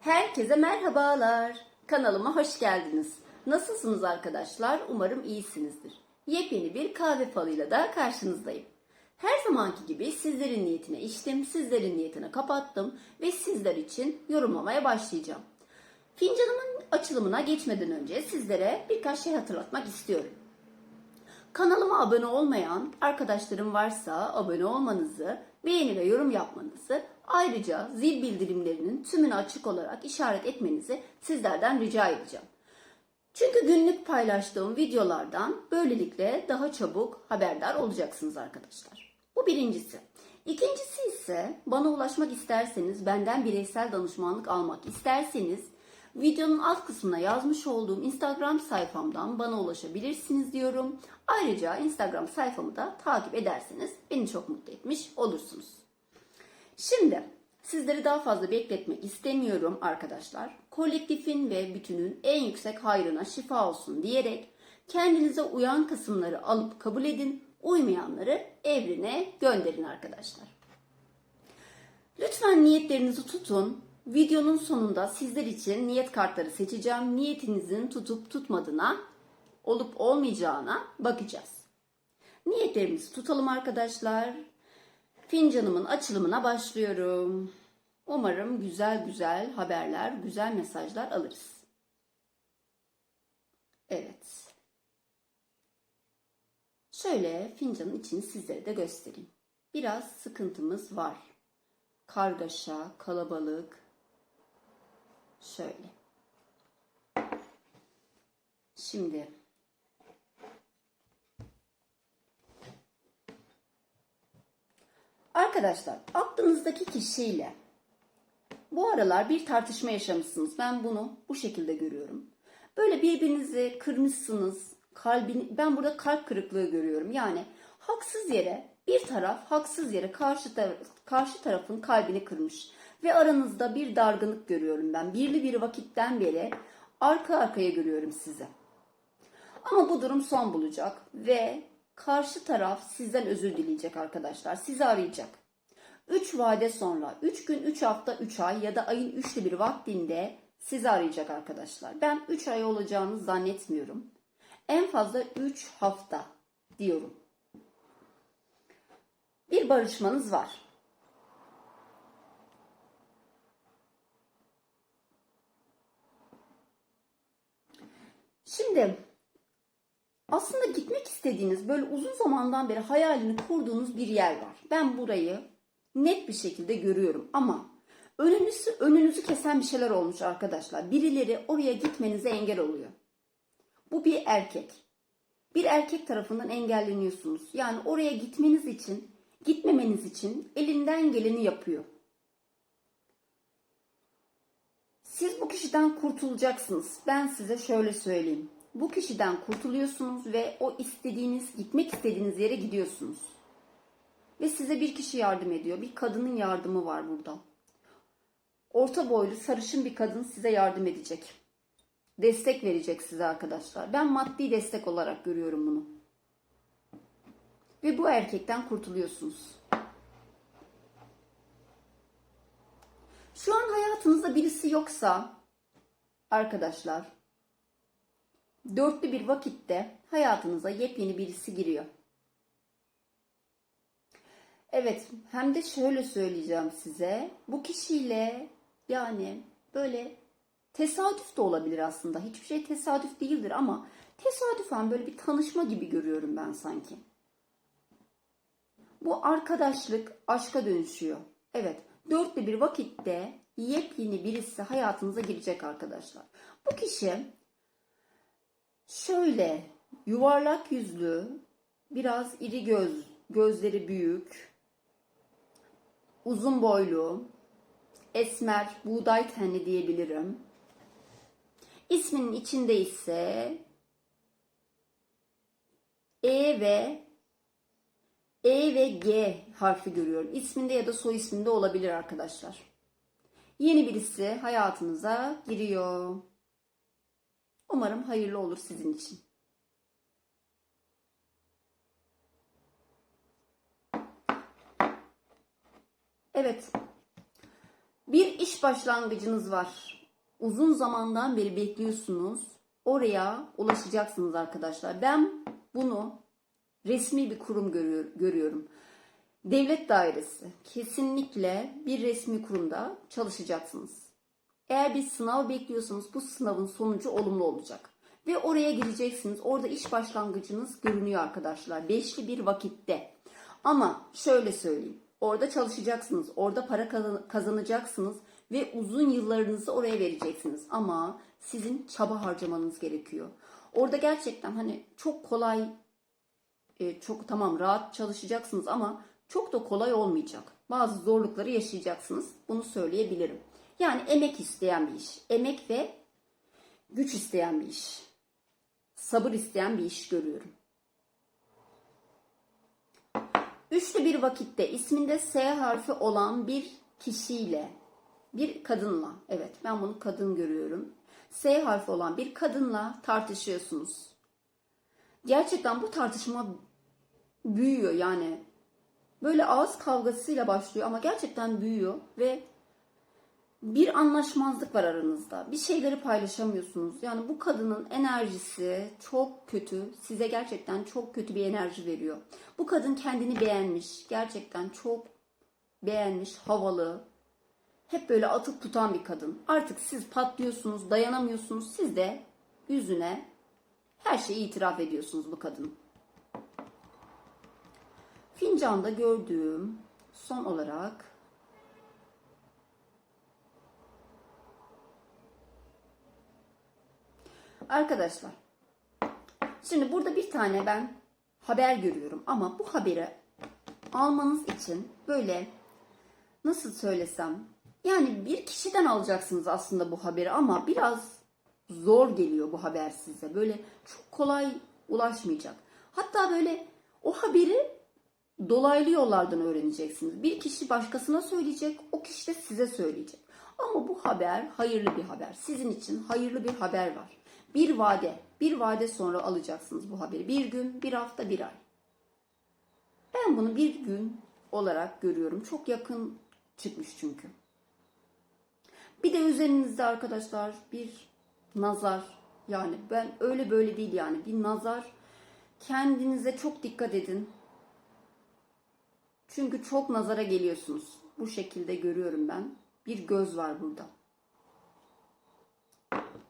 Herkese merhabalar. Kanalıma hoş geldiniz. Nasılsınız arkadaşlar? Umarım iyisinizdir. Yepyeni bir kahve falıyla da karşınızdayım. Her zamanki gibi sizlerin niyetine içtim, sizlerin niyetine kapattım ve sizler için yorumlamaya başlayacağım. Fincanımın açılımına geçmeden önce sizlere birkaç şey hatırlatmak istiyorum. Kanalıma abone olmayan arkadaşlarım varsa abone olmanızı, beğeni ve yorum yapmanızı, ayrıca zil bildirimlerinin tümünü açık olarak işaret etmenizi sizlerden rica edeceğim. Çünkü günlük paylaştığım videolardan böylelikle daha çabuk haberdar olacaksınız arkadaşlar. Bu birincisi. İkincisi ise bana ulaşmak isterseniz, benden bireysel danışmanlık almak isterseniz videonun alt kısmına yazmış olduğum Instagram sayfamdan bana ulaşabilirsiniz diyorum. Ayrıca Instagram sayfamı da takip ederseniz beni çok mutlu etmiş olursunuz. Şimdi sizleri daha fazla bekletmek istemiyorum arkadaşlar. Kolektifin ve bütünün en yüksek hayrına şifa olsun diyerek kendinize uyan kısımları alıp kabul edin, uymayanları evrene gönderin arkadaşlar. Lütfen niyetlerinizi tutun. Videonun sonunda sizler için niyet kartları seçeceğim. Niyetinizin tutup tutmadığına, olup olmayacağına bakacağız. Niyetlerimizi tutalım arkadaşlar. Fincanımın açılımına başlıyorum. Umarım güzel güzel haberler, güzel mesajlar alırız. Evet. Şöyle fincanın içini sizlere de göstereyim. Biraz sıkıntımız var. Kargaşa, kalabalık. Şöyle. Şimdi Arkadaşlar aklınızdaki kişiyle bu aralar bir tartışma yaşamışsınız. Ben bunu bu şekilde görüyorum. Böyle birbirinizi kırmışsınız. Kalbini, ben burada kalp kırıklığı görüyorum. Yani haksız yere bir taraf haksız yere karşı, taraf, karşı tarafın kalbini kırmış. Ve aranızda bir dargınlık görüyorum ben. Birli bir vakitten beri arka arkaya görüyorum sizi. Ama bu durum son bulacak ve karşı taraf sizden özür dileyecek arkadaşlar. Sizi arayacak. 3 vade sonra 3 gün 3 hafta 3 ay ya da ayın 3'te bir vaktinde sizi arayacak arkadaşlar. Ben 3 ay olacağını zannetmiyorum. En fazla 3 hafta diyorum. Bir barışmanız var. Şimdi aslında gitmek istediğiniz böyle uzun zamandan beri hayalini kurduğunuz bir yer var. Ben burayı net bir şekilde görüyorum ama önünüzü, önünüzü kesen bir şeyler olmuş arkadaşlar. Birileri oraya gitmenize engel oluyor. Bu bir erkek. Bir erkek tarafından engelleniyorsunuz. Yani oraya gitmeniz için, gitmemeniz için elinden geleni yapıyor. Siz bu kişiden kurtulacaksınız. Ben size şöyle söyleyeyim. Bu kişiden kurtuluyorsunuz ve o istediğiniz, gitmek istediğiniz yere gidiyorsunuz. Ve size bir kişi yardım ediyor. Bir kadının yardımı var burada. Orta boylu, sarışın bir kadın size yardım edecek. Destek verecek size arkadaşlar. Ben maddi destek olarak görüyorum bunu. Ve bu erkekten kurtuluyorsunuz. Şu an hayatınızda birisi yoksa arkadaşlar dörtlü bir vakitte hayatınıza yepyeni birisi giriyor. Evet, hem de şöyle söyleyeceğim size. Bu kişiyle yani böyle tesadüf de olabilir aslında. Hiçbir şey tesadüf değildir ama tesadüfen böyle bir tanışma gibi görüyorum ben sanki. Bu arkadaşlık aşka dönüşüyor. Evet, dörtlü bir vakitte yepyeni birisi hayatınıza girecek arkadaşlar. Bu kişi şöyle yuvarlak yüzlü, biraz iri göz, gözleri büyük, uzun boylu, esmer, buğday tenli diyebilirim. İsminin içinde ise E ve E ve G harfi görüyorum. İsminde ya da soy isminde olabilir arkadaşlar. Yeni birisi hayatınıza giriyor. Umarım hayırlı olur sizin için. Evet. Bir iş başlangıcınız var. Uzun zamandan beri bekliyorsunuz. Oraya ulaşacaksınız arkadaşlar. Ben bunu resmi bir kurum görüyor, görüyorum. Devlet dairesi. Kesinlikle bir resmi kurumda çalışacaksınız. Eğer bir sınav bekliyorsanız bu sınavın sonucu olumlu olacak. Ve oraya gireceksiniz. Orada iş başlangıcınız görünüyor arkadaşlar. Beşli bir vakitte. Ama şöyle söyleyeyim. Orada çalışacaksınız. Orada para kazan- kazanacaksınız. Ve uzun yıllarınızı oraya vereceksiniz. Ama sizin çaba harcamanız gerekiyor. Orada gerçekten hani çok kolay e, çok tamam rahat çalışacaksınız ama çok da kolay olmayacak. Bazı zorlukları yaşayacaksınız. Bunu söyleyebilirim. Yani emek isteyen bir iş. Emek ve güç isteyen bir iş. Sabır isteyen bir iş görüyorum. Üçlü bir vakitte isminde S harfi olan bir kişiyle, bir kadınla, evet ben bunu kadın görüyorum. S harfi olan bir kadınla tartışıyorsunuz. Gerçekten bu tartışma büyüyor yani. Böyle ağız kavgasıyla başlıyor ama gerçekten büyüyor ve bir anlaşmazlık var aranızda. Bir şeyleri paylaşamıyorsunuz. Yani bu kadının enerjisi çok kötü. Size gerçekten çok kötü bir enerji veriyor. Bu kadın kendini beğenmiş. Gerçekten çok beğenmiş, havalı. Hep böyle atıp tutan bir kadın. Artık siz patlıyorsunuz, dayanamıyorsunuz. Siz de yüzüne her şeyi itiraf ediyorsunuz bu kadın. Fincanda gördüğüm son olarak Arkadaşlar, şimdi burada bir tane ben haber görüyorum ama bu haberi almanız için böyle nasıl söylesem yani bir kişiden alacaksınız aslında bu haberi ama biraz zor geliyor bu haber size. Böyle çok kolay ulaşmayacak. Hatta böyle o haberi dolaylı yollardan öğreneceksiniz. Bir kişi başkasına söyleyecek, o kişi de size söyleyecek. Ama bu haber hayırlı bir haber. Sizin için hayırlı bir haber var. Bir vade, bir vade sonra alacaksınız bu haberi. Bir gün, bir hafta, bir ay. Ben bunu bir gün olarak görüyorum. Çok yakın çıkmış çünkü. Bir de üzerinizde arkadaşlar bir nazar. Yani ben öyle böyle değil yani bir nazar. Kendinize çok dikkat edin. Çünkü çok nazara geliyorsunuz. Bu şekilde görüyorum ben. Bir göz var burada.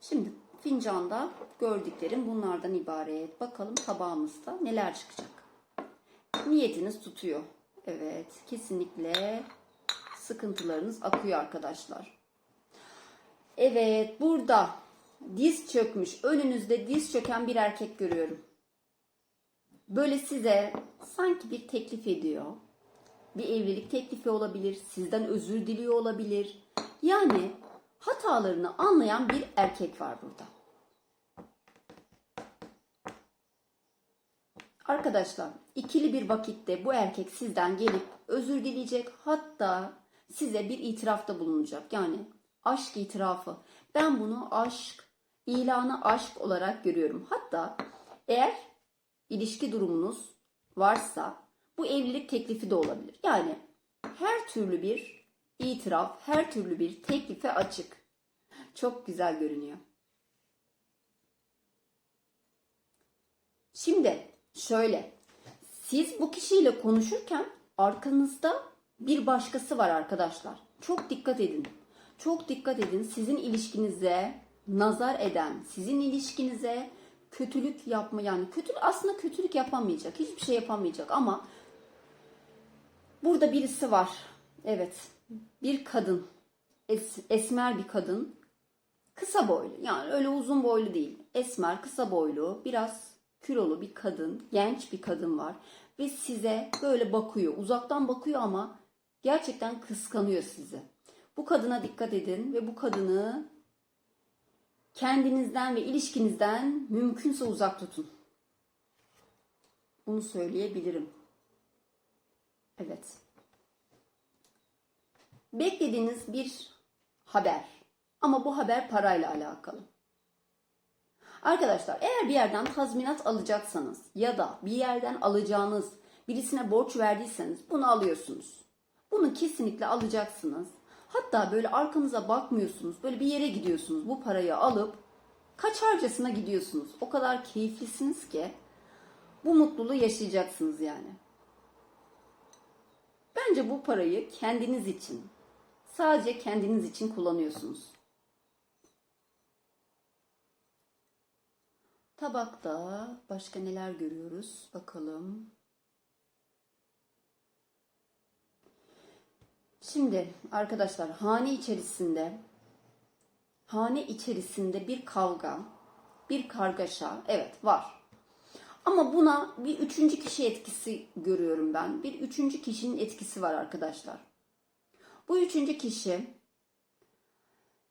Şimdi fincanda gördüklerim bunlardan ibaret. Bakalım tabağımızda neler çıkacak. Niyetiniz tutuyor. Evet, kesinlikle sıkıntılarınız akıyor arkadaşlar. Evet, burada diz çökmüş, önünüzde diz çöken bir erkek görüyorum. Böyle size sanki bir teklif ediyor. Bir evlilik teklifi olabilir, sizden özür diliyor olabilir. Yani hatalarını anlayan bir erkek var burada. Arkadaşlar ikili bir vakitte bu erkek sizden gelip özür dileyecek hatta size bir itirafta bulunacak. Yani aşk itirafı. Ben bunu aşk, ilanı aşk olarak görüyorum. Hatta eğer ilişki durumunuz varsa bu evlilik teklifi de olabilir. Yani her türlü bir itiraf, her türlü bir teklife açık. Çok güzel görünüyor. Şimdi şöyle. Siz bu kişiyle konuşurken arkanızda bir başkası var arkadaşlar. Çok dikkat edin. Çok dikkat edin. Sizin ilişkinize nazar eden, sizin ilişkinize kötülük yapma yani kötü aslında kötülük yapamayacak. Hiçbir şey yapamayacak ama burada birisi var. Evet. Bir kadın. Es, esmer bir kadın. Kısa boylu. Yani öyle uzun boylu değil. Esmer, kısa boylu, biraz kilolu bir kadın, genç bir kadın var ve size böyle bakıyor. Uzaktan bakıyor ama gerçekten kıskanıyor sizi. Bu kadına dikkat edin ve bu kadını kendinizden ve ilişkinizden mümkünse uzak tutun. Bunu söyleyebilirim. Evet. Beklediğiniz bir haber. Ama bu haber parayla alakalı. Arkadaşlar eğer bir yerden tazminat alacaksanız ya da bir yerden alacağınız birisine borç verdiyseniz bunu alıyorsunuz. Bunu kesinlikle alacaksınız. Hatta böyle arkanıza bakmıyorsunuz. Böyle bir yere gidiyorsunuz. Bu parayı alıp kaçarcasına gidiyorsunuz. O kadar keyiflisiniz ki bu mutluluğu yaşayacaksınız yani. Bence bu parayı kendiniz için, sadece kendiniz için kullanıyorsunuz. Tabakta başka neler görüyoruz? Bakalım. Şimdi arkadaşlar hane içerisinde hane içerisinde bir kavga, bir kargaşa evet var. Ama buna bir üçüncü kişi etkisi görüyorum ben. Bir üçüncü kişinin etkisi var arkadaşlar. Bu üçüncü kişi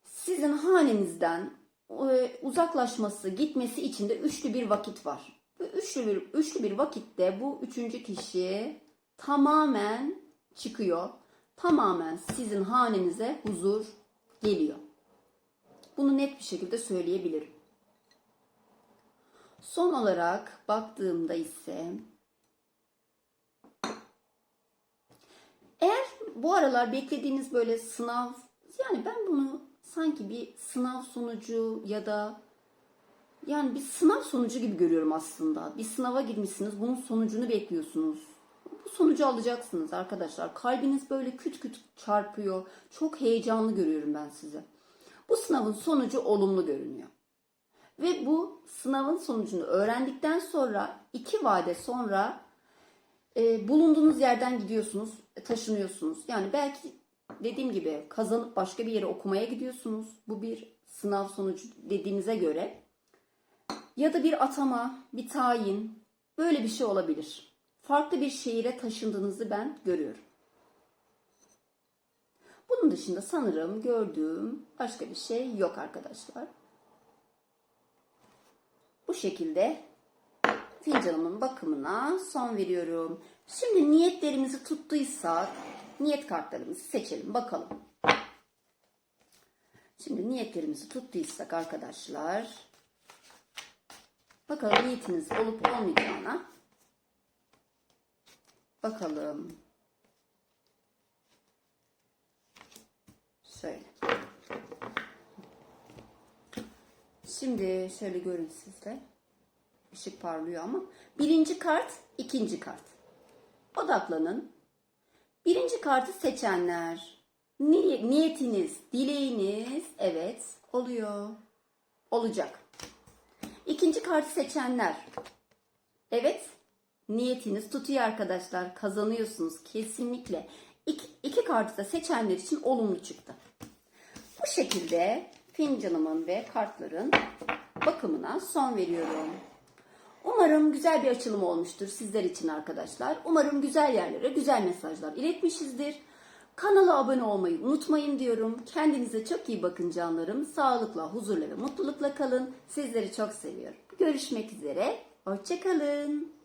sizin hanenizden e, uzaklaşması, gitmesi için de üçlü bir vakit var. Bu üçlü bir, üçlü bir vakitte bu üçüncü kişi tamamen çıkıyor. Tamamen sizin hanenize huzur geliyor. Bunu net bir şekilde söyleyebilirim. Son olarak baktığımda ise eğer bu aralar beklediğiniz böyle sınav yani ben bunu sanki bir sınav sonucu ya da yani bir sınav sonucu gibi görüyorum aslında. Bir sınava girmişsiniz, bunun sonucunu bekliyorsunuz. Bu sonucu alacaksınız arkadaşlar. Kalbiniz böyle küt küt çarpıyor. Çok heyecanlı görüyorum ben sizi. Bu sınavın sonucu olumlu görünüyor. Ve bu sınavın sonucunu öğrendikten sonra iki vade sonra e, bulunduğunuz yerden gidiyorsunuz, e, taşınıyorsunuz. Yani belki dediğim gibi kazanıp başka bir yere okumaya gidiyorsunuz. Bu bir sınav sonucu dediğinize göre. Ya da bir atama, bir tayin böyle bir şey olabilir. Farklı bir şehire taşındığınızı ben görüyorum. Bunun dışında sanırım gördüğüm başka bir şey yok arkadaşlar. Bu şekilde fincanımın bakımına son veriyorum. Şimdi niyetlerimizi tuttuysak niyet kartlarımızı seçelim bakalım. Şimdi niyetlerimizi tuttuysak arkadaşlar bakalım niyetiniz olup olmayacağına bakalım. Şöyle. Şimdi şöyle görün sizde. Işık parlıyor ama. Birinci kart, ikinci kart. Odaklanın. Birinci kartı seçenler. Ni- Niyetiniz, dileğiniz evet oluyor. Olacak. İkinci kartı seçenler. Evet niyetiniz tutuyor arkadaşlar. Kazanıyorsunuz kesinlikle. İki, iki kartı da seçenler için olumlu çıktı. Bu şekilde fincanımın ve kartların bakımına son veriyorum. Umarım güzel bir açılım olmuştur sizler için arkadaşlar. Umarım güzel yerlere güzel mesajlar iletmişizdir. Kanala abone olmayı unutmayın diyorum. Kendinize çok iyi bakın canlarım. Sağlıkla, huzurla ve mutlulukla kalın. Sizleri çok seviyorum. Görüşmek üzere. Hoşçakalın.